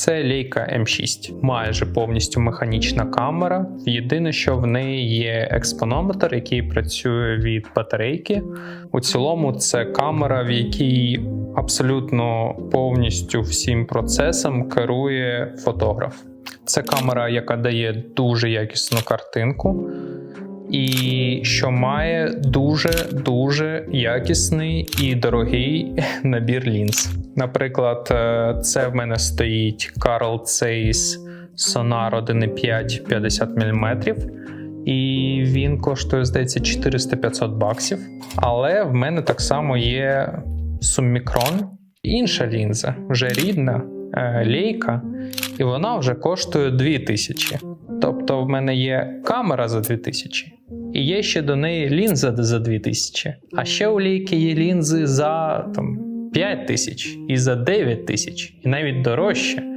Це лейка М6, майже повністю механічна камера. Єдине, що в неї є експонометр, який працює від батарейки. У цілому, це камера, в якій абсолютно повністю всім процесом керує фотограф. Це камера, яка дає дуже якісну картинку, і що має дуже дуже якісний і дорогий набір лінз. Наприклад, е, це в мене стоїть Carl Zeiss Sonar 1.5 50 мм. І він коштує, здається, 400-500 баксів. Але в мене так само є Summicron, інша лінза, вже рідна е, лейка, і вона вже коштує 2000. Тобто в мене є камера за 2000, і є ще до неї лінза за 2000. А ще у лейки є лінзи за там, 5000 і за 9000, і навіть дорожче.